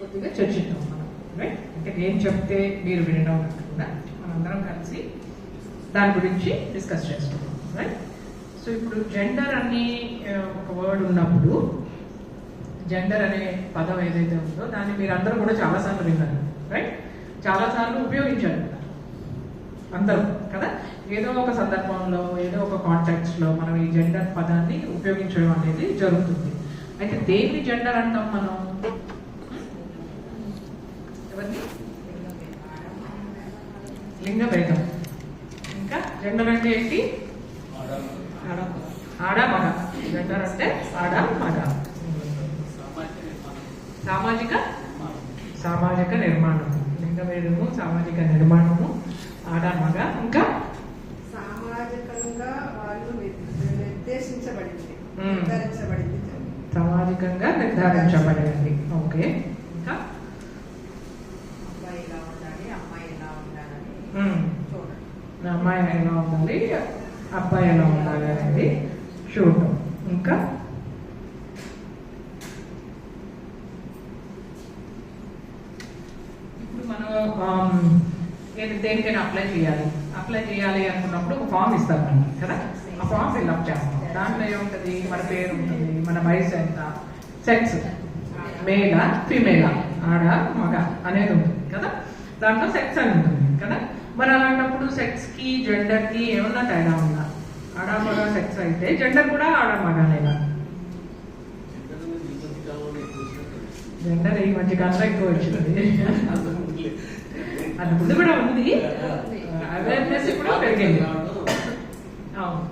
కొద్దిగా చర్చిద్దాం మనం రైట్ అంటే నేను చెప్తే మీరు వినడం కాకుండా మనందరం కలిసి దాని గురించి డిస్కస్ చేసుకుందాం రైట్ సో ఇప్పుడు జెండర్ అని ఒక వర్డ్ ఉన్నప్పుడు జెండర్ అనే పదం ఏదైతే ఉందో దాన్ని మీరు అందరూ కూడా చాలాసార్లు విన్నారు రైట్ చాలాసార్లు ఉపయోగించారు అందరూ కదా? ఏదో ఒక సందర్భంలో ఏదో ఒక కాంటాక్ట్స్లో మనం ఈ జెండర్ పదాన్ని ఉపయోగించడం అనేది జరుగుతుంది. అయితే దేన్ని జెండర్ అంటాం మనం? లింగ భేదం ఇంకా జెండర్ అంటే ఏంటి? ఆడ మగ జెండర్ అంటే ఆడ మగ సామాజిక సామాజిక నిర్మాణం. లింగ భేదము సామాజిక నిర్మాణము ఆడ మగ ఇంకా? సామాజికంగా వాళ్ళు నిర్- నిర్దేశించబడింది. నిర్ధారించబడింది. సామాజికంగా నిర్ధారించబడినది ఓకే ఇంకా అబ్బాయి ఇలా ఉండాలి అమ్మాయి ఇలా ఉండాలని మ్మ్. చూడండి అమ్మాయి ఎలా అబ్బాయి ఎలా ఉండాలి అనేది చూడటం. ఇంకా? ఇప్పుడు మనం దేనికైనా అప్లై చేయాలి. అప్లై చేయాలి అనుకున్నప్పుడు ఒక ఫామ్ ఇస్తారు మనం కదా? ఆ ఫామ్ ఫిల్అప్ చేస్తాం. దాంట్లో ఏముంటుంది? మన పేరు ఉంటుంది మన వయసు ఎంత? సెక్స్ మేలా? ఫిమేలా ఆడ? మగ? అనేది ఉంటుంది కదా? దాంట్లో సెక్స్ అని ఉంటుంది కదా? మరి అలాంటి సెక్స్కి జెండర్కి ఏమన్నా తేడా ఉందా? ఆడ మగ సెక్స్ అయితే జెండర్ కూడా ఆడ మగనేనా జెండర్ ఈ మధ్య కాలంలో ఎక్కువ వచ్చినది అది ముందు కూడా ఉంది. అవేర్నెస్ ఇప్పుడు పెరిగింది. అవును.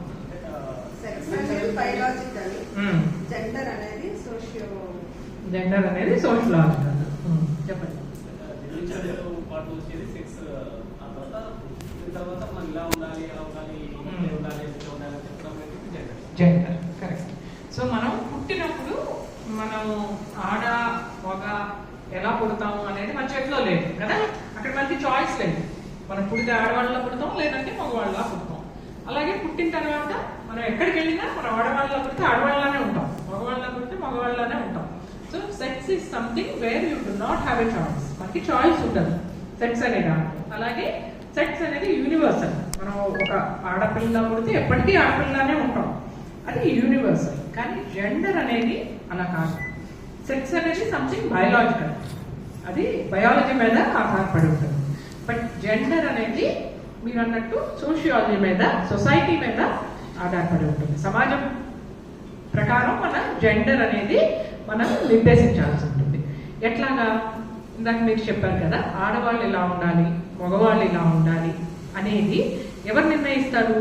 జెండర్ అనేది సోషియో జెండర్ అనేది సోషలాజికల్ చెప్పండి పాటు వచ్చేది సెక్స్ ఆ తర్వాత దీని తర్వాత మనం ఇలా ఉండాలి ఇలా ఉండాలి ఇలా ఉండాలి ఇలా ఉండాలి అని చెప్పడం అనేది జెండర్ జెండర్ కరెక్ట్ సో మనం పుట్టినప్పుడు మనం ఆడ మగ ఎలా పుడతాము అనేది మన చేతిలో లేదు కదా? అక్కడ మనకి చాయిస్ లేదు. మనం పుడితే ఆడవాళ్ళలో పుడతాం లేదంటే మగవాళ్ళలా పుడతాం. అలాగే పుట్టిన తర్వాత మనం ఎక్కడికి వెళ్ళినా మనం ఆడవాళ్ళలో పుడితే ఆడవాళ్ళలానే ఉంటాం. మగవాళ్ళలో పుడితే మగవాళ్ళలానే ఉంటాం. So sex is something where you do not have a choice మనకి చాయిస్ ఉండదు సెక్స్ అనే దాంట్లో. అలాగే సెక్స్ అనేది యూనివర్సల్ మనం ఒక ఆడపిల్ల పుడితే ఎప్పటికీ ఆడపిల్లనే ఉంటాం. అది యూనివర్సల్ కానీ జెండర్ అనేది అలా కాదు. సెక్స్ అనేది సంథింగ్ బయాలజికల్ అది బయాలజీ మీద ఆధారపడి ఉంటుంది బట్ జెండర్ అనేది మీరు అన్నట్టు సోషియాలజీ మీద సొసైటీ మీద ఆధారపడి ఉంటుంది సమాజం ప్రకారం మన జెండర్ అనేది మనం నిర్దేశించాల్సి ఉంటుంది. ఎట్లాగా? ఇందాక మీరు చెప్పారు కదా ఆడవాళ్ళు ఇలా ఉండాలి మగవాళ్ళు ఇలా ఉండాలి అనేది ఎవరు నిర్ణయిస్తారు?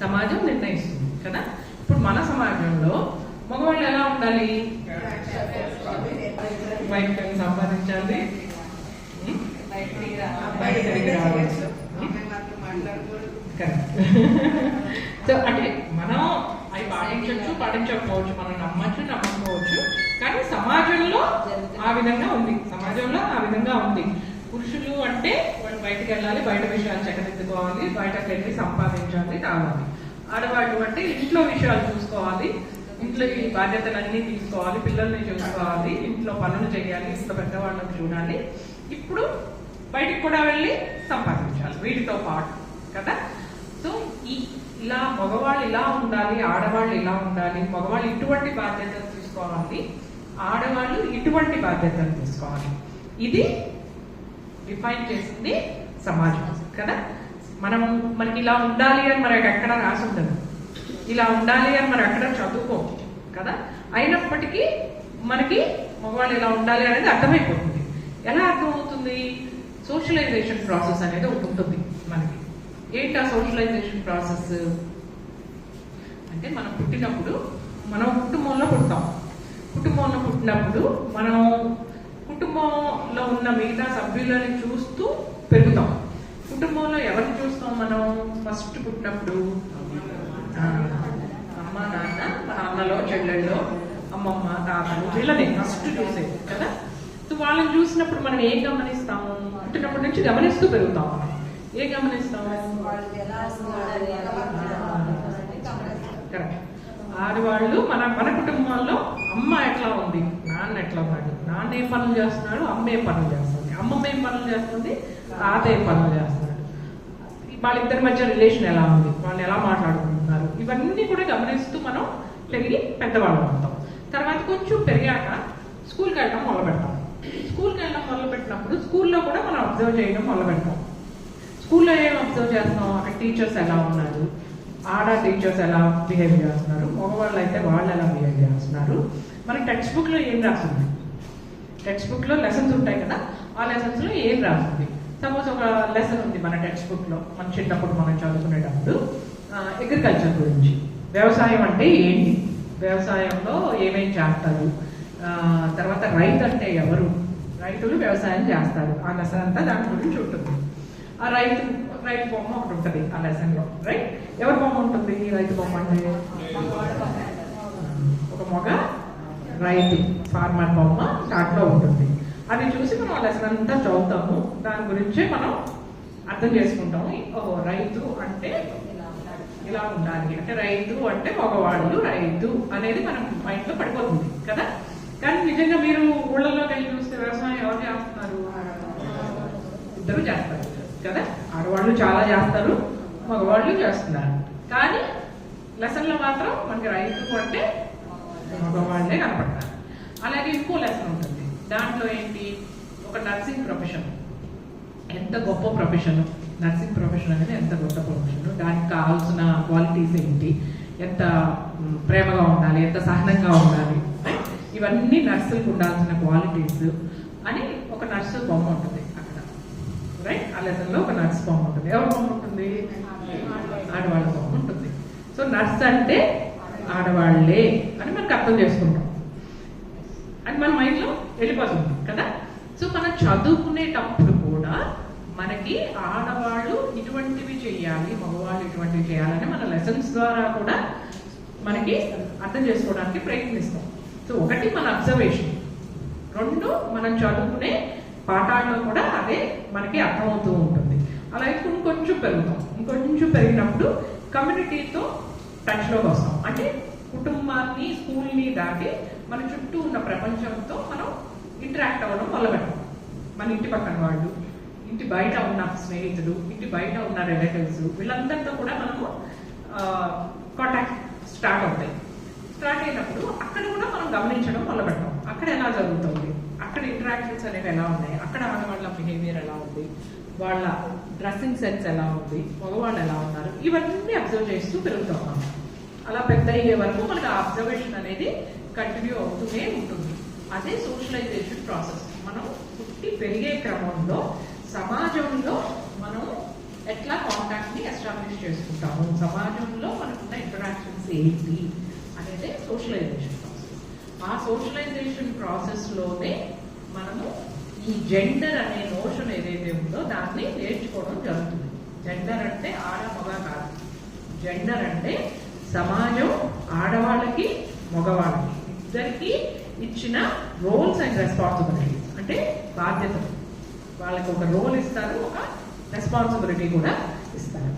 సమాజం నిర్ణయిస్తుంది కదా? ఇప్పుడు మన సమాజంలో మగవాళ్ళు ఎలా ఉండాలి? బయట సంపాదించాలి. సో అంటే మనం అవి పాటించవచ్చు పాటించకపోవచ్చు మనం నమ్మచ్చు నమ్మకపోవచ్చు. కానీ సమాజంలో ఆ విధంగా ఉంది. సమాజంలో ఆ విధంగా ఉంది. పురుషులు అంటే వాళ్ళు బయటకు వెళ్ళాలి బయట విషయాలు చక్కదిద్దుకోవాలి బయటకు వెళ్ళి సంపాదించాలి రావాలి. ఆడవాళ్ళు అంటే ఇంట్లో విషయాలు చూసుకోవాలి ఇంట్లో ఈ బాధ్యతలన్నీ తీసుకోవాలి పిల్లల్ని చూసుకోవాలి ఇంట్లో పనులు చేయాలి ఇంట్లో పెద్దవాళ్ళని చూడాలి. ఇప్పుడు బయటికి కూడా వెళ్ళి సంపాదించాలి వీటితో పాటు కదా? సో ఈ ఇలా మగవాళ్ళు ఇలా ఉండాలి ఆడవాళ్ళు ఇలా ఉండాలి మగవాళ్ళు ఇటువంటి బాధ్యతలు తీసుకోవాలి ఆడవాళ్ళు ఇటువంటి బాధ్యతలు తీసుకోవాలి. ఇది డిఫైన్ చేసింది సమాజం కదా? మనం మనకి ఇలా ఉండాలి అని మనకి ఎక్కడ రాసి ఉండదు. ఇలా ఉండాలి అని మనం ఎక్కడ చదువుకో కదా? అయినప్పటికీ మనకి మగవాళ్ళు ఇలా ఉండాలి అనేది అర్థమైపోతుంది. ఎలా అర్థమవుతుంది? సోషలైజేషన్ ప్రాసెస్ అనేది ఒకటి ఉంటుంది మనకి. ఏంటి ఆ సోషలైజేషన్ ప్రాసెస్? అంటే మనం పుట్టినప్పుడు మనం కుటుంబంలో పుడతాం. కుటుంబంలో పుట్టినప్పుడు మనం కుటుంబంలో ఉన్న మిగతా సభ్యులని చూస్తూ పెరుగుతాం. కుటుంబంలో ఎవరిని చూస్తాం మనం? ఫస్ట్ పుట్టినప్పుడు. నాన్న మన అన్నలో చెల్లెళ్ళలో అమ్మమ్మ తాతలు వీళ్ళనే ఫస్ట్ చూసేది కదా? సో వాళ్ళని చూసినప్పుడు మనం ఏం గమనిస్తాము? పుట్టినప్పటి నుంచి గమనిస్తూ పెరుగుతాం. ఏ ఏం గమనిస్తాము? వాళ్ళు కరెక్ట్. ఆడవాళ్ళు మన మన కుటుంబాల్లో అమ్మ ఎట్లా ఉంది? నాన్న ఎట్లా ఉన్నాడు? నాన్న ఏం పనులు చేస్తున్నాడు? అమ్మ ఏం పనులు చేస్తుంది? అమ్మమ్మ ఏం పనులు చేస్తుంది? తాత ఏం పనులు చేస్తున్నాడు? వాళ్ళిద్దరి మధ్య రిలేషన్ ఎలా ఉంది? వాళ్ళు ఎలా ఉన్నారు. ఇవన్నీ కూడా గమనిస్తూ మనం పెరిగి పెద్దవాళ్ళం అవుతాం. తర్వాత కొంచెం పెరిగాక స్కూల్కి వెళ్ళడం మొదలు పెడతాం స్కూల్కి వెళ్ళడం మొదలు పెట్టినప్పుడు స్కూల్లో కూడా మనం అబ్జర్వ్ చేయడం మొదలు పెడతాం స్కూల్లో ఏం అబ్జర్వ్ చేస్తున్నాం? అక్కడ టీచర్స్ ఎలా ఉన్నారు? ఆడ టీచర్స్ ఎలా బిహేవ్ చేస్తున్నారు? మగవాళ్ళు అయితే వాళ్ళు ఎలా బిహేవ్ చేస్తున్నారు? మన టెక్స్ట్ బుక్లో ఏం రాస్తుంది? టెక్స్ట్ బుక్లో లెసన్స్ ఉంటాయి కదా ఆ లెసన్స్లో ఏం రాస్తుంది? సపోజ్ ఒక లెసన్ ఉంది మన టెక్స్ట్ బుక్లో మన చిన్నప్పుడు మనం చదువుకునేటప్పుడు. అగ్రికల్చర్ గురించి. వ్యవసాయం అంటే ఏంటి? వ్యవసాయంలో ఏమేమి చేస్తారు? తర్వాత రైతు అంటే ఎవరు? రైతులు వ్యవసాయం చేస్తారు. ఆ లెసన్ అంతా దాని గురించి ఉంటుంది. ఆ రైతు రైతు బొమ్మ ఒకటి ఉంటుంది ఆ లెసన్లో రైట్ ఎవరి బొమ్మ ఉంటుంది? రైతు బొమ్మ అంటే? ఒక మగ రైతు ఫార్మర్ బొమ్మ దాంట్లో ఉంటుంది. అది చూసి మనం ఆ లెసన్ అంతా చదువుతాము. దాని గురించే మనం అర్థం చేసుకుంటాము. ఓహో రైతు అంటే ఇలా ఉండాలి. అంటే రైతు అంటే మగవాళ్ళు రైతు అనేది మనం మైండ్లో పడిపోతుంది కదా? కానీ నిజంగా మీరు ఊళ్ళలోకి వెళ్ళి చూస్తే వ్యవసాయం ఎవరు చేస్తున్నారు ఇద్దరు చేస్తారు కదా? ఆడవాళ్ళు చాలా చేస్తారు మగవాళ్ళు చేస్తున్నారు. కానీ లెసన్లో మాత్రం మనకి రైతు అంటే మగవాళ్ళే కనపడతారు. అలాగే ఇంకో లెసన్ ఉంటుంది. దాంట్లో ఏంటి? ఒక నర్సింగ్ ప్రొఫెషన్. ఎంత గొప్ప ప్రొఫెషన్. నర్సింగ్ ప్రొఫెషన్ అనేది ఎంత గొప్ప ప్రొఫెషన్? దానికి కావాల్సిన క్వాలిటీస్ ఏంటి? ఎంత ప్రేమగా ఉండాలి? ఎంత సహనంగా ఉండాలి? ఇవన్నీ నర్సులకు ఉండాల్సిన క్వాలిటీస్ అని ఒక నర్సు బొమ్మ ఉంటుంది అక్కడ. రైట్ ఆ లెసన్లో ఒక నర్స్ బొమ్మ ఉంటుంది. ఎవరి బొమ్మ ఉంటుంది? ఆడవాళ్ళ బొమ్మ ఉంటుంది. సో నర్స్ అంటే ఆడవాళ్ళే అని మనకు అర్థం చేసుకుంటాం. అది మన మైండ్లో వెళ్ళిపోతుంది కదా? సో మనం చదువుకునేటప్పుడు కూడా మనకి ఆడవాళ్ళు ఇటువంటివి చేయాలి మగవాళ్ళు ఇటువంటివి చేయాలని మన లెసన్స్ ద్వారా కూడా మనకి అర్థం చేసుకోవడానికి ప్రయత్నిస్తాం. సో ఒకటి మన అబ్జర్వేషన్ రెండు మనం చదువుకునే పాఠాల్లో కూడా అదే మనకి అర్థమవుతూ ఉంటుంది. అలాగే ఇంకొంచెం పెరుగుతాం. ఇంకొంచెం పెరిగినప్పుడు కమ్యూనిటీతో టచ్లోకి వస్తాం. అంటే కుటుంబాన్ని స్కూల్ని దాటి మన చుట్టూ ఉన్న ప్రపంచంతో మనం ఇంటరాక్ట్ అవ్వడం మొదలుపెట్టాం మన ఇంటి పక్కన వాళ్ళు ఇంటి బయట ఉన్న స్నేహితులు ఇంటి బయట ఉన్న రిలేటివ్స్ వీళ్ళందరితో కూడా మనకు కాంటాక్ట్ స్టార్ట్ అవుతాయి. స్టార్ట్ అయినప్పుడు అక్కడ కూడా మనం గమనించడం మొదలుపెడతాం. అక్కడ ఎలా జరుగుతుంది? అక్కడ ఇంటరాక్షన్స్ అనేవి ఎలా ఉన్నాయి? అక్కడ ఆడవాళ్ళ బిహేవియర్ ఎలా ఉంది? వాళ్ళ డ్రెస్సింగ్ సెన్స్ ఎలా ఉంది? మగవాళ్ళు ఎలా ఉన్నారు? ఇవన్నీ అబ్జర్వ్ చేస్తూ పెరుగుతాం మనం. అలా పెద్ద అయ్యే వరకు మనకు అబ్జర్వేషన్ అనేది కంటిన్యూ అవుతూనే ఉంటుంది. అదే సోషలైజేషన్ ప్రాసెస్ మనం పుట్టి పెరిగే క్రమంలో సమాజంలో మనం ఎట్లా కాంటాక్ట్ని ఎస్టాబ్లిష్ చేసుకుంటాము? సమాజంలో మనకున్న ఇంటరాక్షన్స్ ఏంటి అనేది సోషలైజేషన్ ప్రాసెస్ ఆ సోషలైజేషన్ ప్రాసెస్లోనే మనము ఈ జెండర్ అనే నోషన్ ఏదైతే ఉందో దాన్ని నేర్చుకోవడం జరుగుతుంది. జెండర్ అంటే ఆడ మగ కాదు. జెండర్ అంటే సమాజం ఆడవాళ్ళకి మగవాళ్ళకి. ఇద్దరికి ఇచ్చిన రోల్స్ అండ్ రెస్పాన్సిబిలిటీస్ అంటే బాధ్యతలు. వాళ్ళకి ఒక రోల్ ఇస్తారు ఒక రెస్పాన్సిబిలిటీ కూడా ఇస్తారు.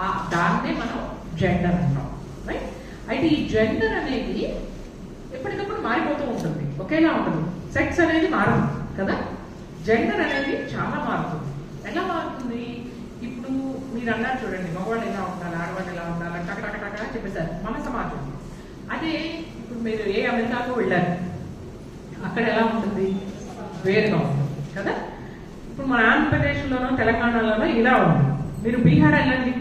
ఆ దాన్నే మనం జెండర్ అంటాం రైట్ అయితే ఈ జెండర్ అనేది ఎప్పటికప్పుడు మారిపోతూ ఉంటుంది. ఒకేలా ఉంటుంది సెక్స్ అనేది మారదు కదా? జెండర్ అనేది చాలా మారుతుంది. ఎలా మారుతుంది? ఇప్పుడు మీరు అన్నారు చూడండి మగవాళ్ళు ఎలా ఉండాలి ఆడవాళ్ళు ఎలా ఉండాలి టకటకటక అని చెప్పేశారు. మన సమాజం అదే ఇప్పుడు మీరు ఏ అమెరికాకు వెళ్ళారు? అక్కడ ఎలా ఉంటుంది? వేరుగా ఉంటుంది కదా? ఇప్పుడు మన ఆంధ్రప్రదేశ్లోనో తెలంగాణలోనో ఇలా ఉంది మీరు బీహార్ వెళ్ళండి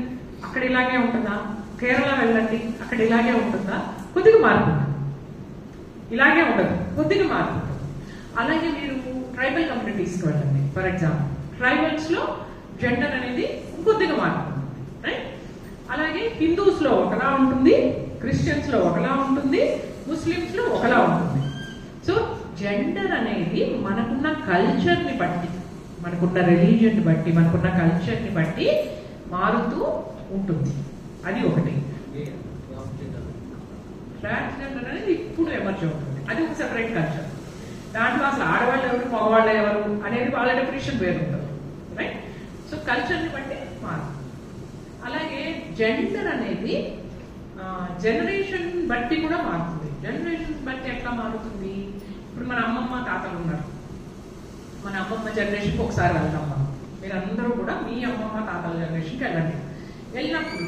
అక్కడ ఇలాగే ఉంటుందా? కేరళ వెళ్ళండి అక్కడ ఇలాగే ఉంటుందా? కొద్దిగా మారుతుంది ఇలాగే ఉండదు కొద్దిగా మారుతుంది అలాగే మీరు ట్రైబల్ కమ్యూనిటీస్కి వెళ్ళండి ఫర్ ఎగ్జాంపుల్. ట్రైబల్స్లో జెండర్ అనేది కొద్దిగా మారుతుంది రైట్ అలాగే హిందూస్లో ఒకలా ఉంటుంది క్రిస్టియన్స్లో ఒకలా ఉంటుంది ముస్లిమ్స్లో ఒకలా ఉంటుంది. సో జెండర్ అనేది మనకున్న కల్చర్ని బట్టి మనకున్న రిలీజియన్ బట్టి మనకున్న కల్చర్ని బట్టి మారుతూ ఉంటుంది. అది ఒకటి. ట్రాన్స్జెండర్ అనేది ఇప్పుడు ఎమర్జ్ అవుతుంది. అది ఒక సెపరేట్ కల్చర్ దాంట్లో అసలు ఆడవాళ్ళు ఎవరు మగవాళ్ళు ఎవరు అనేది వాళ్ళ డెఫినేషన్ వేరు ఉంటుంది. రైట్ సో కల్చర్ని బట్టి మారుతుంది. అలాగే జెండర్ అనేది జనరేషన్ బట్టి కూడా మారుతుంది. జనరేషన్ బట్టి ఎట్లా మారుతుంది? ఇప్పుడు మన అమ్మమ్మ తాతలు ఉన్నారు. మన అమ్మమ్మ జనరేషన్కి ఒకసారి వెళ్దాం మనం. మీరందరూ కూడా మీ అమ్మమ్మ తాతల జనరేషన్కి వెళ్ళండి. వెళ్ళినప్పుడు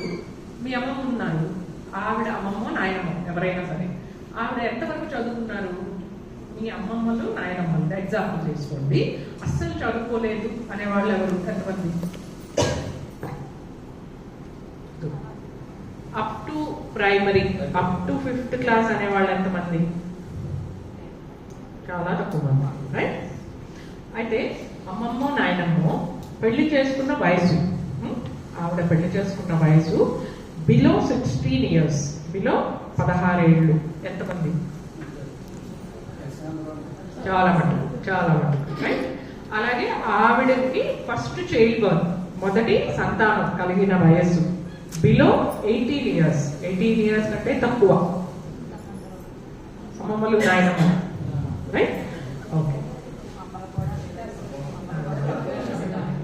మీ అమ్మమ్మ ఉన్నారు. ఆవిడ అమ్మమ్మ నాయనమ్మ ఎవరైనా సరే. ఆవిడ ఎంతవరకు చదువుకున్నారు? మీ అమ్మమ్మలు నాయనమ్మలు. ఎగ్జాంపుల్ తీసుకోండి అస్సలు చదువుకోలేదు అనేవాళ్ళు ఎవరు? ఎంతమంది? Up to primary up to fifth class అనేవాళ్ళు ఎంతమంది? చాలా తక్కువ మంది రైట్ అయితే అమ్మమ్మ నాయనమ్మ పెళ్ళి చేసుకున్న వయసు. ఆవిడ పెళ్ళి చేసుకున్న వయసు బిలో సిక్స్టీన్ ఇయర్స్ బిలో పదహారేళ్ళు. ఎంతమంది? చాలా మటుకు చాలా మటుకు రైట్ అలాగే ఆవిడకి ఫస్ట్ చైల్డ్ బర్త్ మొదటి సంతానం కలిగిన వయస్సు. Below eighteen years eighteen years కంటే తక్కువ. అమ్మమ్మలు నాయనమ్మ రైట్ ఓకే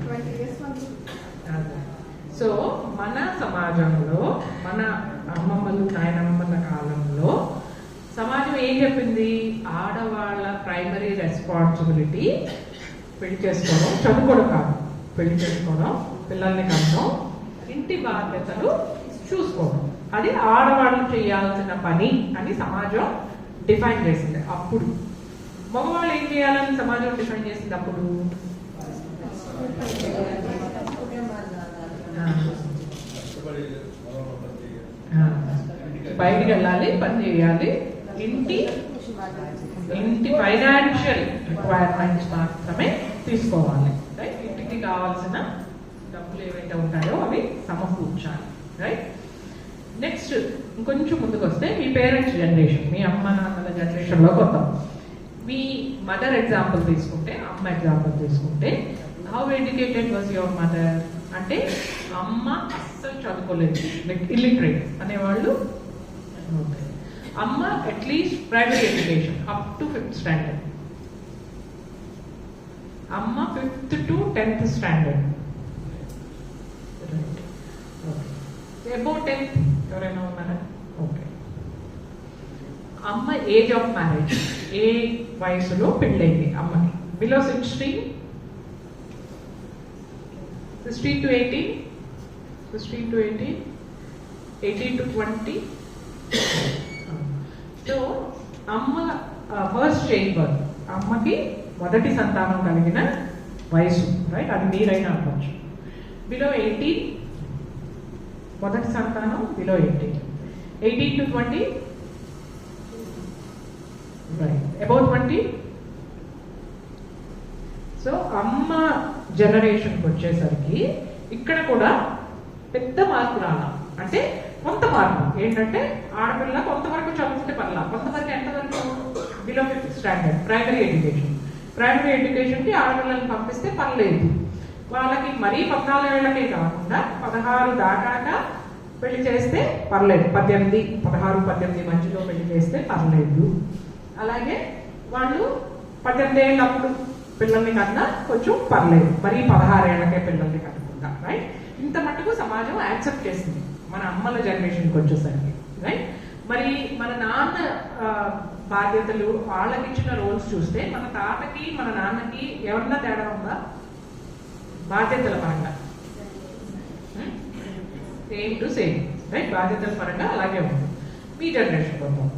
ట్వంటీ ఇయర్స్ వరకు సో మన సమాజంలో మన అమ్మమ్మలు నాయనమ్మల కాలంలో సమాజం ఏం చెప్పింది? ఆడవాళ్ళ ప్రైమరీ రెస్పాన్సిబిలిటీ పెళ్ళి చేసుకోవడం చదువుకోవడం కాదు. పెళ్ళి చేసుకోవడం పిల్లల్ని కనడం ఇంటి బాధ్యతలు చూసుకోవడం. అది ఆడవాళ్ళు చేయాల్సిన పని అని సమాజం డిఫైన్ చేసింది అప్పుడు. మగవాళ్ళు ఏం చేయాలని సమాజం డిఫైన్ చేసింది అప్పుడు? బయటికి వెళ్ళాలి పని చేయాలి. ఇంటి ఇంటి ఫైనాన్షియల్ రిక్వైర్మెంట్స్ మాత్రమే తీసుకోవాలి. రైట్ ఇంటికి కావాల్సిన డబ్బులు ఏవైతే ఉంటాయో అవి సమకూర్చాలి. రైట్ నెక్స్ట్ ఇంకొంచెం ముందుకు వస్తే మీ పేరెంట్స్ జనరేషన్ మీ అమ్మ నాన్నల జనరేషన్లోకి వద్దాం. మీ మదర్ ఎగ్జాంపుల్ తీసుకుంటే అమ్మ ఎగ్జాంపుల్ తీసుకుంటే how educated was your mother అంటే అమ్మ చదువుకోలేదు. లైక్ ఇల్లిటరేట్ అనేవాళ్ళు అమ్మ at least private education up to fifth standard అమ్మ fifth to tenth standard right tenth ఎవరైనా ఉన్నారా? ఓకే అమ్మ ఏజ్ ఆఫ్ మ్యారేజ్ ఏ వయసులో పెళ్ళైంది అమ్మకి? Below sixteen sixteen to eighteen fifteen to eighteen eighteen to twenty so అమ్మ ఫస్ట్ చైల్డ్ బర్త్ అమ్మకి మొదటి సంతానం కలిగిన వయసు రైట్ అది మీరైనా అవ్వచ్చు బిలో ఎయిటీన్ మొదటి సంతానం below eighteen eighteen to twenty right about twenty so అమ్మ జనరేషన్కి వచ్చేసరికి ఇక్కడ కూడా పెద్ద మార్పు రాలా. అంటే కొంత మార్పు. ఏంటంటే ఆడపిల్ల కొంతవరకు చదువుకుంటే పర్లా. కొంతవరకు ఎంతవరకు below fifth standard primary education primary ఎడ్యుకేషన్కి ఆడపిల్లల్ని పంపిస్తే పర్లేదు. వాళ్ళకి మరీ పద్నాలుగు ఏళ్ళకే కాకుండా పదహారు దాటాక పెళ్ళి చేస్తే పర్లేదు. పద్దెనిమిది పదహారు పద్దెనిమిది మధ్యలో పెళ్ళి చేస్తే పర్లేదు. అలాగే వాళ్ళు పద్దెనిమిది ఏళ్ళప్పుడు పిల్లల్ని కన్నా కొంచెం పర్లేదు. మరీ ఏళ్ళకే పిల్లల్ని కన్నా. సమాజం యాక్సెప్ట్ చేసింది. మన అమ్మల జనరేషన్కి వచ్చేసరికి రైట్ మరి మన నాన్న బాధ్యతలు వాళ్ళకి ఇచ్చిన రోల్స్ చూస్తే మన తాతకి మన నాన్నకి ఎవరన్నా తేడా ఉందా? బాధ్యతల పరంగా. సేమ్ టు సేమ్ రైట్ బాధ్యతల పరంగా అలాగే ఉంది. మీ జనరేషన్ వద్దాం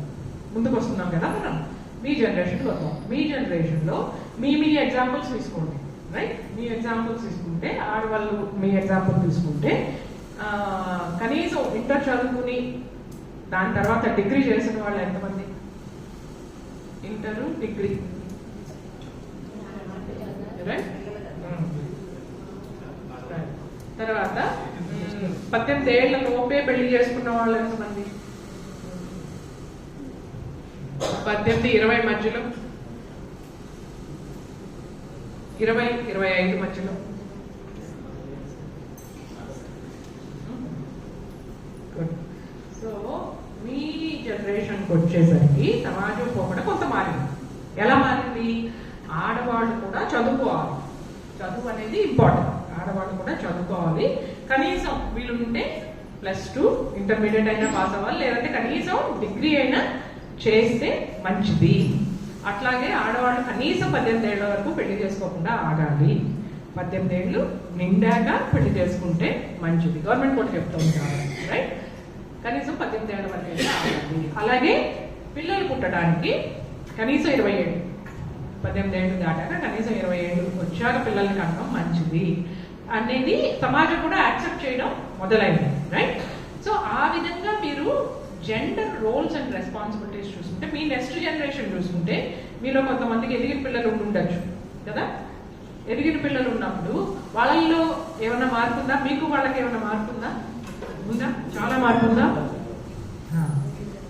ముందుకు వస్తున్నాం కదా మనం. మీ జనరేషన్ వద్దాం మీ జనరేషన్లో మీ మీ ఎగ్జాంపుల్స్ తీసుకోండి. రైట్ మీ ఎగ్జాంపుల్స్ తీసుకుంటే ఆడవాళ్ళు మీ ఎగ్జాంపుల్ తీసుకుంటే కనీసం ఇంటర్ చదువుకుని దాని తర్వాత డిగ్రీ చేసిన వాళ్ళు ఎంతమంది? Inter degree. రైట్ తర్వాత పద్దెనిమిది ఏళ్ళ లోపే పెళ్ళి చేసుకున్న వాళ్ళు ఎంతమంది? పద్దెనిమిది ఇరవై మధ్యలో. ఇరవై ఇరవై ఐదు మధ్యలో. సో మీ జనరేషన్కి వచ్చేసరికి సమాజం పోకడ కొంత మారింది. ఎలా మారింది? ఆడవాళ్ళు కూడా చదువుకోవాలి. చదువు అనేది ఇంపార్టెంట్ ఆడవాళ్ళు కూడా చదువుకోవాలి. కనీసం వీళ్ళు ఉంటే ప్లస్ టూ ఇంటర్మీడియట్ అయినా పాస్ అవ్వాలి. లేదంటే కనీసం డిగ్రీ అయినా చేస్తే మంచిది. అట్లాగే ఆడవాళ్ళు కనీసం పద్దెనిమిది ఏళ్ళ వరకు పెళ్ళి చేసుకోకుండా ఆగాలి. పద్దెనిమిది ఏళ్ళు నిండాక పెళ్ళి చేసుకుంటే మంచిది. గవర్నమెంట్ కూడా చెప్తూ కాబట్టి రైట్ కనీసం పద్దెనిమిది ఏళ్ళ వరకు ఆగాలి. అలాగే పిల్లలు పుట్టడానికి కనీసం ఇరవై ఏళ్ళు. పద్దెనిమిది ఏళ్ళు దాటాక కనీసం ఇరవై ఏళ్ళు వచ్చాక పిల్లల్ని కనడం మంచిది అనేది సమాజం కూడా యాక్సెప్ట్ చేయడం మొదలైంది రైట్ సో ఆ విధంగా మీరు జెండర్ రోల్స్ అండ్ రెస్పాన్సిబిలిటీస్ చూసుకుంటే మీ నెక్స్ట్ జనరేషన్ చూసుకుంటే మీలో కొంతమందికి ఎదిగిన పిల్లలు ఉండి ఉండొచ్చు కదా? ఎదిగిన పిల్లలు ఉన్నప్పుడు వాళ్ళల్లో ఏమైనా మార్పు ఉందా మీకు వాళ్ళకి ఏమైనా మార్పు ఉందా? ఉందా చాలా మార్పు ఉందా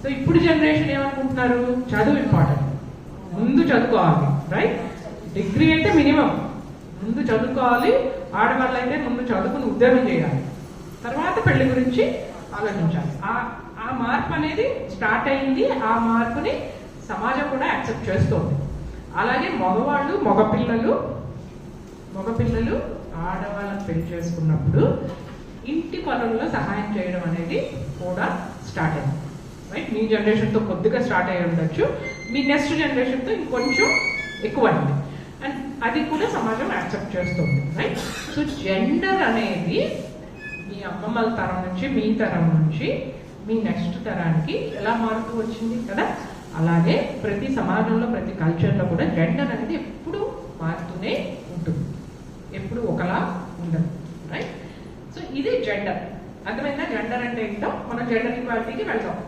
సో ఇప్పుడు జనరేషన్ ఏమనుకుంటున్నారు? చదువు ఇంపార్టెంట్ ముందు చదువుకోవాలి రైట్ డిగ్రీ అయితే మినిమం. ముందు చదువుకోవాలి ఆడవాళ్ళు అయితే ముందు చదువుకుని ఉద్యోగం చేయాలి. తర్వాత పెళ్ళి గురించి ఆలోచించాలి. ఆ మార్పు అనేది స్టార్ట్ అయింది. ఆ మార్పుని సమాజం కూడా యాక్సెప్ట్ చేస్తుంది. అలాగే మగవాళ్ళు మగపిల్లలు మగపిల్లలు ఆడవాళ్ళని పెళ్ళి చేసుకున్నప్పుడు ఇంటి పనుల్లో సహాయం చేయడం అనేది కూడా స్టార్ట్ అయింది. రైట్ మీ జనరేషన్తో కొద్దిగా స్టార్ట్ అయ్యి ఉండొచ్చు. మీ నెక్స్ట్ జనరేషన్తో ఇంకొంచెం ఎక్కువ అయింది. అండ్ అది కూడా సమాజం యాక్సెప్ట్ చేస్తుంది. రైట్ సో జెండర్ అనేది మీ అమ్మమ్మల తరం నుంచి మీ తరం నుంచి మీ నెక్స్ట్ తరానికి ఎలా మారుతూ వచ్చింది కదా? అలాగే ప్రతి సమాజంలో ప్రతి కల్చర్లో కూడా జెండర్ అనేది ఎప్పుడు మారుతూనే ఉంటుంది. ఎప్పుడు ఒకలా ఉండదు రైట్ సో ఇది జెండర్ అర్థమైందా? జెండర్ అంటే ఏంటో? మనం జెండర్ ఈక్వాలిటీకి వెళ్దాం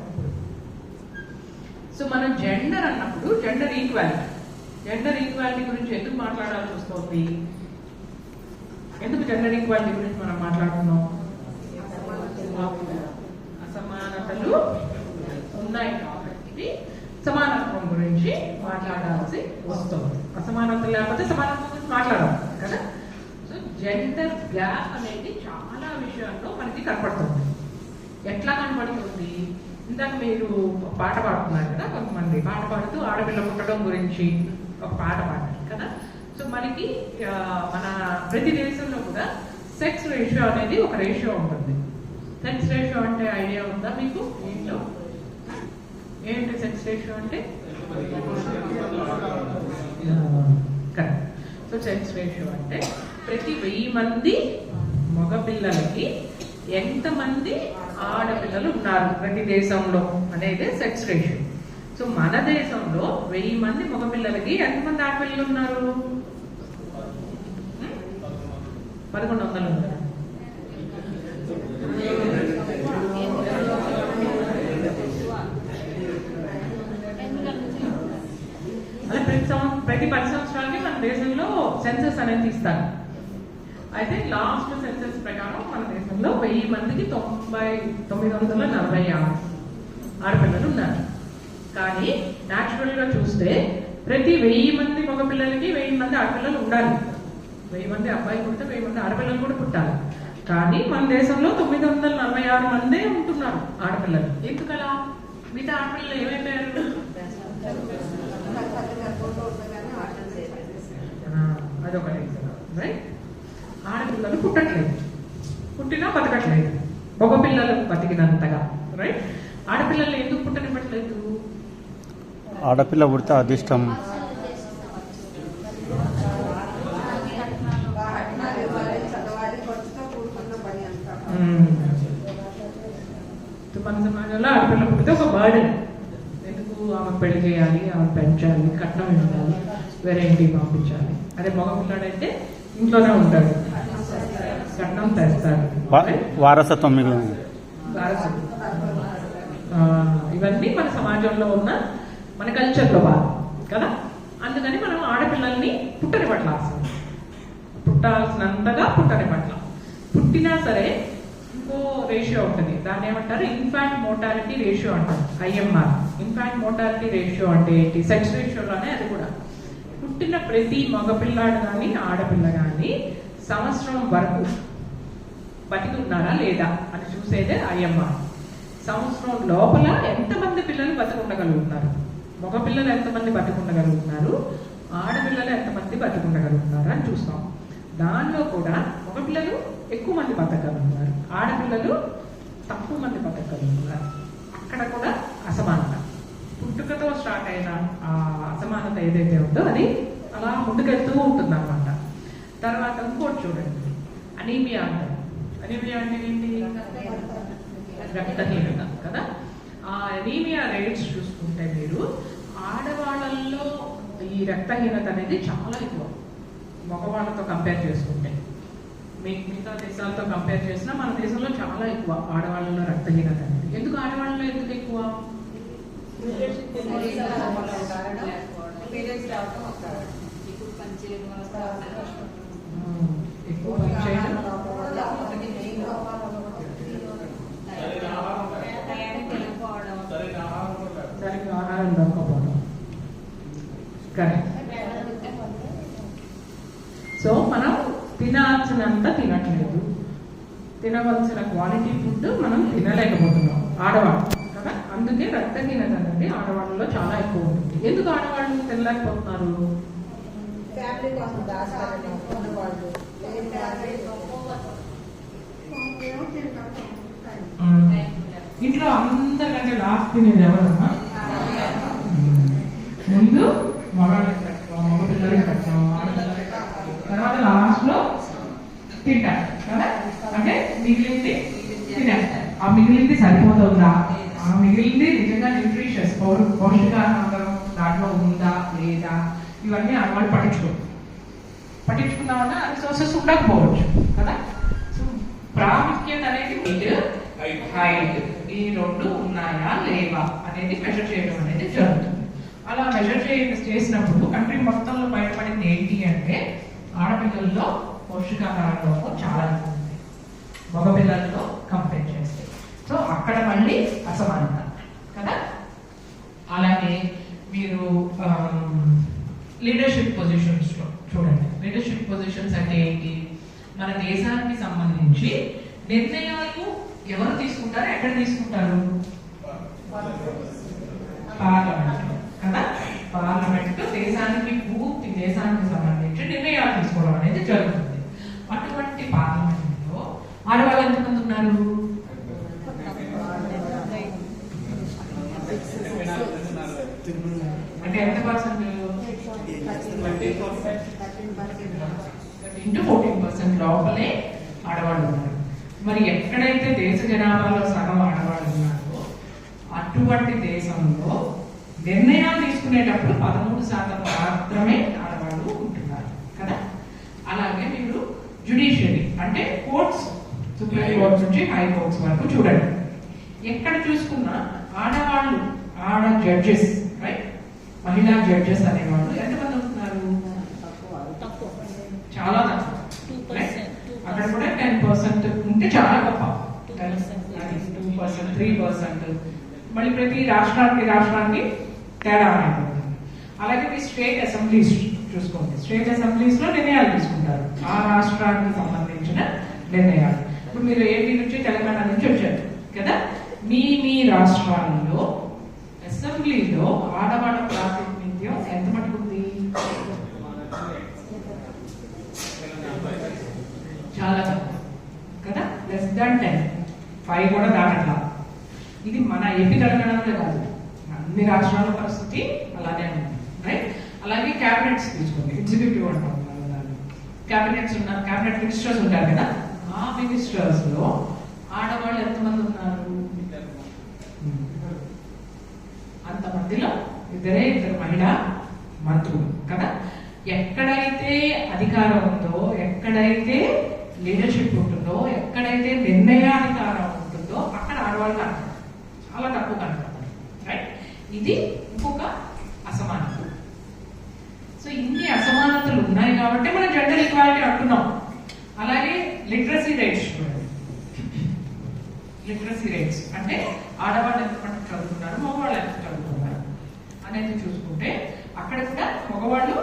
సో మనం జెండర్ అన్నప్పుడు జెండర్ ఈక్వాలిటీ జెండర్ ఈక్వాలిటీ గురించి ఎందుకు మాట్లాడాల్సి వస్తుంది? ఎందుకు జెండర్ ఈక్వాలిటీ గురించి మనం మాట్లాడుతున్నాం? అంశాలు ఉన్నాయి కాబట్టి సమానత్వం గురించి మాట్లాడాల్సి వస్తుంది. అసమానత లేకపోతే సమానత్వం గురించి మాట్లాడాలి కదా? సో జెండర్ గ్యాప్ అనేది చాలా విషయాల్లో మనకి కనపడుతుంది. ఎట్లా కనపడుతుంది? ఇందాక మీరు పాట పాడుతున్నారు కదా కొంతమంది. పాట పాడుతూ ఆడపిల్ల పుట్టడం గురించి ఒక పాట పాడారు కదా? సో మనకి మన ప్రతి దేశంలో కూడా సెక్స్ రేషియో అనేది ఒక రేషియో ఉంటుంది. సెక్స్ రేషియో అంటే ఐడియా ఉందా మీకు? ఏంటో? ఏంటి సెక్స్ రేషియో అంటే? కరెక్ట్ సో సెక్స్ రేషియో అంటే ప్రతి వెయ్యి మంది మగపిల్లలకి ఎంతమంది ఆడపిల్లలు ఉన్నారు ప్రతి దేశంలో అనేది సెక్స్ రేషియో సో మన దేశంలో వెయ్యి మంది మగపిల్లలకి ఎంతమంది ఆడపిల్లలు ఉన్నారు? Hmm? పదకొండు వందలు ఉన్నారు. ప్రతి పది సంవత్సరాలకి మన దేశంలో సెన్సస్ అనేది తీస్తారు. అయితే లాస్ట్ సెన్సస్ ప్రకారం మన దేశంలో వెయ్యి మందికి తొంభై తొమ్మిది వందల నలభై ఆరు ఆడపిల్లలు ఉన్నారు. కానీ న్యాచురల్గా చూస్తే ప్రతి వెయ్యి మంది మగపిల్లలకి వెయ్యి మంది ఆడపిల్లలు ఉండాలి. వెయ్యి మంది అబ్బాయి పుడితే వెయ్యి మంది ఆడపిల్లలు కూడా పుట్టాలి. కానీ మన దేశంలో తొమ్మిది వందల నలభై ఆరు మందే ఉంటున్నారు ఆడపిల్లలు. ఎందుకలా? మిగతా ఆడపిల్లలు ఏమైపోయారు ఆ, అదొక రైట్ ఆడపిల్లలు పుట్టట్లేదు. పుట్టినా బతకట్లేదు. మగ పిల్లలు బతికినంతగా రైట్ ఆడపిల్లలు ఎందుకు పుట్టనివ్వట్లేదు? ఆడపిల్ల పుడితే అదిష్టం. మన సమాజంలో ఆడపిల్ల పుట్టితే ఒక బర్డెన్. ఎందుకు ఆమె పెళ్ళి చేయాలి ఆమె పెంచాలి కట్నం ఇవ్వాలి వేరే ఇంటికి పంపించాలి? అదే మగ పిల్లాడైతే ఇంట్లోనే ఉంటాడు. కట్నం తెస్తాడు వా- వారసత్వం మిగిలిన. ఆ, ఇవన్నీ మన సమాజంలో ఉన్న మన కల్చర్లో భాగం కదా? అందుకని మనం ఆడపిల్లల్ని పుట్టనివ్వట్ల. అసలు పుట్టాల్సినంతగా పుట్టనివ్వట్ల. పుట్టినా సరే ఇంకో రేషియో ఉంటుంది. దాన్ని ఏమంటారు? ఇన్ఫాంట్ మోటాలిటీ రేషియో అంటారు. ఐఎంఆర్ ఇన్ఫాంట్ మోటాలిటీ రేషియో అంటే ఏంటి? సెక్స్ రేషియోలోనే అది పుట్టిన ప్రతి మగపిల్లాడు కానీ ఆడపిల్ల కానీ సంవత్సరం వరకు బతికున్నారా లేదా అని చూసేదే అయ్యమ్మ. సంవత్సరం లోపల ఎంతమంది పిల్లలు బతుకుండగలుగుతున్నారు? మగపిల్లలు ఎంతమంది బతికుండగలుగుతున్నారు? ఆడపిల్లలు ఎంతమంది బతికుండగలుగుతున్నారు అని చూస్తాం. దానిలో కూడా మగపిల్లలు ఎక్కువ మంది బతకగలుగుతున్నారు. ఆడపిల్లలు తక్కువ మంది బతకగలుగుతున్నారు. అక్కడ కూడా అసమానత. పుట్టుకతో స్టార్ట్ అయిన ఆ అసమానత ఏదైతే ఉందో అది అలా ముందుకెళ్తూ ఉంటుంది అనమాట తర్వాత ఇంకోటి చూడండి. అనీమియా అంటారు. అనీమియా అంటే ఏంటి? రక్తహీనత కదా? ఆ అనీమియా రేట్స్ చూసుకుంటే మీరు ఆడవాళ్ళల్లో ఈ రక్తహీనత అనేది చాలా ఎక్కువ. మగవాళ్ళతో కంపేర్ చేసుకుంటే. మీ మిగతా దేశాలతో కంపేర్ చేసినా మన దేశంలో చాలా ఎక్కువ ఆడవాళ్ళలో రక్తహీనత అనేది. ఎందుకు ఆడవాళ్ళలో ఎందుకు ఎక్కువ? ఎక్కువ పని చేయడం ఒకటి మెయిన్ సరిగ్గా ఆహారం దొరకపోవడం కరెక్ట్ సో మనం తినాల్సినంత తినట్లేదు. తినవలసిన క్వాలిటీ ఫుడ్ మనం తినలేకపోతున్నాం. ఆడవాళ్ళు కదా? అందుకే రక్తహీనత అనేది ఆడవాళ్ళలో చాలా ఎక్కువ ఉంటుంది. ఎందుకు ఆడవాళ్ళు తినలేకపోతున్నారు? ఫ్యామిలీ కోసం ఇంట్లో అందరికంటే లాస్ట్ తినేది ఎవరమ్మా? ముందు మగాళ్ళకి పెట్టడం మగ పిల్లలకి పెట్టడం. తర్వాత లాస్ట్లో తింటారు కదా? అంటే మిగిలింది తినేస్తారు ఆ మిగిలింది సరిపోతుందా? ఆ మిగిలింది నిజంగా న్యూట్రిషియస్ పౌష్టికాహారం దాంట్లో ఉందా లేదా? ఇవన్నీ వాళ్ళు పట్టించుకోరు. పట్టించుకుందామన్నా రిసోర్సెస్ ఉండకపోవచ్చు కదా? సో ప్రాముఖ్యత అనేది మీట్ హైట్ ఈ రెండు ఉన్నాయా లేవా అనేది మెజర్ చేయడం అనేది జరుగుతుంది. అలా మెజర్ చేయ చేసినప్పుడు కంట్రీ మొత్తంలో బయటపడింది ఏంటి అంటే ఆడపిల్లల్లో పౌష్టికాహార లోపం చాలా ఎక్కువ ఉంది. మగపిల్లల్లో సో అక్కడ మళ్ళీ అసమానత. కదా? అలాగే మీరు లీడర్షిప్ పొజిషన్స్ చూడండి. లీడర్షిప్ పొజిషన్స్ అంటే ఏంటి? మన దేశానికి సంబంధించి నిర్ణయాలు ఎవరు తీసుకుంటారు? ఎక్కడ తీసుకుంటారు? పార్లమెంట్ కదా పార్లమెంట్ దేశానికి పూర్తి దేశానికి సంబంధించి నిర్ణయాలు తీసుకోవడం అనేది జరుగుతుంది అటువంటి పార్లమెంట్లో ఆడవాళ్ళు ఎంతమంది ఉన్నారు అంటే ఎంత పర్సెంట్ ఇంటూ ఫోర్టీన్ వల్లే ఆడవాళ్ళు ఉన్నారు మరి ఎక్కడైతే దేశ జనాభాలో సగం ఆడవాళ్ళు ఉన్నారో అటువంటి దేశంలో నిర్ణయాలు తీసుకునేటప్పుడు పదమూడు శాతం మాత్రమే ఆడవాళ్ళు ఉంటున్నారు కదా? అలాగే మీరు జుడిషియరీ అంటే కోర్ట్స్ సుప్రీం కోర్ట్స్ నుంచి హై కోర్ట్స్ వరకు చూడండి. ఎక్కడ చూసుకున్నా ఆడవాళ్ళు ఆడ జడ్జెస్ రైట్? మహిళా జడ్జెస్ అనేవాళ్ళు ఎంతమంది ఉంటున్నారు చాలా తక్కువ Right? అక్కడ కూడా టెన్ పర్సెంట్ ఉంటే చాలా గొప్ప. టూ పర్సెంట్ త్రీ పర్సెంట్ మళ్ళీ ప్రతి రాష్ట్రానికి రాష్ట్రానికి తేడా అనేది. అలాగే మీ స్టేట్ అసెంబ్లీస్ చూసుకోండి. స్టేట్ అసెంబ్లీస్లో నిర్ణయాలు తీసుకుంటారు. ఆ రాష్ట్రానికి సంబంధించిన నిర్ణయాలు. ఇప్పుడు మీరు ఏపీ నుంచి తెలంగాణ నుంచి వచ్చారు కదా? మీ మీ రాష్ట్రాల్లో అసెంబ్లీలో ఆడవాళ్ళ ప్రాతినిధ్యం ఎంత మటుకు ఉంది చాలా తక్కువ. కదా? లెస్ దాన్ టెన్ ఫైవ్ కూడా దాటట్లా. ఇది మన ఏపీ తెలంగాణలోనే కాదు. అన్ని రాష్ట్రాల పరిస్థితి అలానే ఉంది. రైట్ అలాగే క్యాబినెట్స్ తీసుకోండి. ఎగ్జిక్యూటివ్ అంటాం క్యాబినెట్స్ ఉన్నారు. క్యాబినెట్ మినిస్టర్స్ ఉంటారు కదా? ఆ మినిస్టర్స్లో ఆడవాళ్ళు ఎంతమంది ఉన్నారు? అంతమందిలో ఇద్దరే ఇద్దరు మహిళా మంత్రులు. కదా? ఎక్కడైతే అధికారం ఉందో ఎక్కడైతే లీడర్షిప్ ఉంటుందో ఎక్కడైతే నిర్ణయాధికారం ఉంటుందో అక్కడ ఆడవాళ్ళు కనపడతారు. చాలా తక్కువ కనపడతారు. రైట్ ఇది ఇంకొక అసమానత. సో ఇన్ని అసమానతలు ఉన్నాయి కాబట్టి మనం జెండర్ ఈక్వాలిటీ అంటున్నాం. అలాగే లిటరసీ రేట్స్ లిటరసీ రేట్స్ అంటే ఆడవాళ్ళు ఎంత చదువుతున్నారు మగవాళ్ళు ఎంత చదువుతున్నారు అనేది చూసుకుంటే అక్కడ కూడా మగవాళ్ళు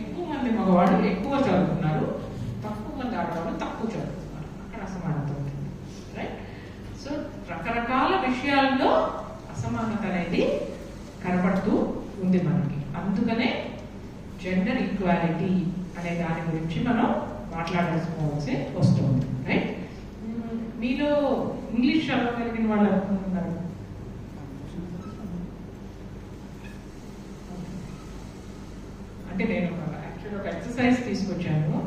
ఎక్కువ మంది మగవాళ్ళు ఎక్కువ చదువుతున్నారు తక్కువ మంది ఆడవాళ్ళు తక్కువ చదువుతున్నారు అక్కడ అసమానత ఉంటుంది రైట్ సో రకరకాల విషయాల్లో అసమానత అనేది కనపడుతూ ఉంది మనకి అందుకనే జెండర్ ఈక్వాలిటీ అనే దాని గురించి మనం మాట్లాడాల్సుకోవాల్సి వస్తుంది రైట్ మీలో ఇంగ్లీష్ చదవగలిగిన వాళ్ళు ఎంతమంది ఉన్నారు ఇక్కడ ఒక ఎక్సర్సైజ్ తీసుకొచ్చాను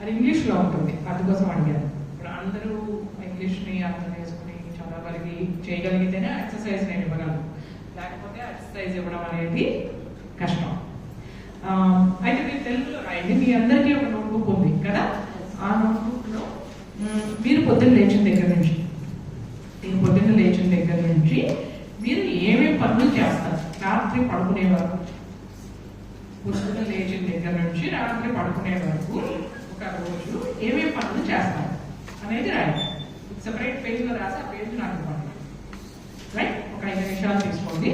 అది ఇంగ్లీష్లో ఉంటుంది అందుకోసం అడిగాను ఇప్పుడు అందరూ ఇంగ్లీష్ని అర్థం చేసుకుని చదవగలిగి చేయగలిగితేనే ఎక్సర్సైజ్ నేను ఇవ్వగలను లేకపోతే ఎక్సర్సైజ్ ఇవ్వడం అనేది కష్టం. అయితే మీరు తెలుగులో రాయండి. మీ అందరికీ ఒక నోట్బుక్ ఉంది కదా? ఆ నోట్బుక్లో మీరు పొద్దున్న లేచిన దగ్గర నుంచి మీరు పొద్దున్న లేచిన దగ్గర నుంచి మీరు ఏమేమి పనులు చేస్తారు? రాత్రి పడుకునే వరకు పొద్దున్న లేచిన దగ్గర నుంచి రాత్రి పడుకునే వరకు ఒక రోజు ఏమేమి పనులు చేస్తారు అనేది రాయండి. సెపరేట్ పేజ్లో రాసి ఆ పేజ్ నాకు పడుతుంది రైట్ ఒక ఐదు నిమిషాలు తీసుకోండి.